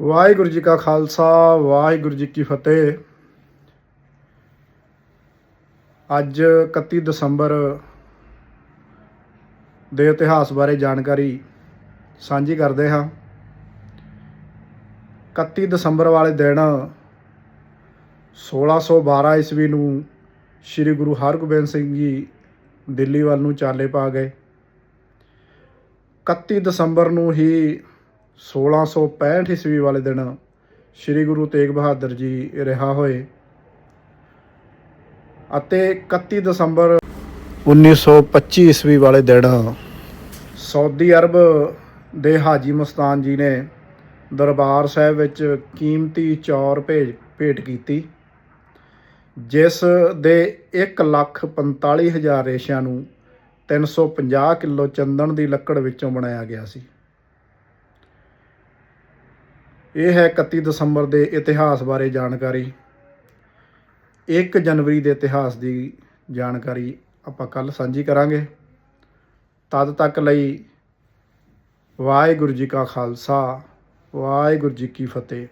ਵਾਹਿਗੁਰੂ ਜੀ ਕਾ ਖਾਲਸਾ, ਵਾਹਿਗੁਰੂ ਜੀ ਕੀ ਫਤਿਹ। ਅੱਜ 31 ਦਸੰਬਰ ਦੇ ਇਤਿਹਾਸ ਬਾਰੇ ਜਾਣਕਾਰੀ ਸਾਂਝੀ ਕਰਦੇ ਹਾਂ। 31 ਦਸੰਬਰ ਵਾਲੇ ਦਿਨ 1612 ਈਸਵੀ ਨੂੰ ਸ੍ਰੀ ਗੁਰੂ ਹਰਗੋਬਿੰਦ ਸਿੰਘ ਜੀ ਦਿੱਲੀ ਵੱਲ ਨੂੰ ਚਾਲੇ ਪਾ ਗਏ। 31 ਦਸੰਬਰ ਨੂੰ ਹੀ 1665 ਈਸਵੀ ਵਾਲੇ ਦਿਨ ਸ੍ਰੀ ਗੁਰੂ ਤੇਗ ਬਹਾਦਰ ਜੀ ਰਿਹਾ ਹੋਏ ਅਤੇ 31 ਦਸੰਬਰ 1925 ਈਸਵੀ ਵਾਲੇ ਦਿਨ ਸਾਊਦੀ ਅਰਬ ਦੇ ਹਾਜੀ ਮਸਤਾਨ ਜੀ ਨੇ ਦਰਬਾਰ ਸਾਹਿਬ ਵਿੱਚ ਕੀਮਤੀ ਚੌਰ ਭੇਜ, ਭੇਟ ਕੀਤੀ, ਜਿਸ ਦੇ 145000 ਰੇਸ਼ਿਆਂ ਨੂੰ 350 ਕਿਲੋ ਚੰਦਨ ਦੀ ਲੱਕੜ ਵਿੱਚੋਂ ਬਣਾਇਆ ਗਿਆ ਸੀ। ਇਹ ਹੈ 31 ਦਸੰਬਰ ਦੇ ਇਤਿਹਾਸ ਬਾਰੇ ਜਾਣਕਾਰੀ। 1 ਜਨਵਰੀ ਦੇ ਇਤਿਹਾਸ ਦੀ ਜਾਣਕਾਰੀ ਆਪਾਂ ਕੱਲ ਸਾਂਝੀ ਕਰਾਂਗੇ। ਤਦ ਤੱਕ ਲਈ ਵਾਹਿਗੁਰੂ ਜੀ ਕਾ ਖਾਲਸਾ, ਵਾਹਿਗੁਰੂ ਜੀ ਕੀ ਫਤਿਹ।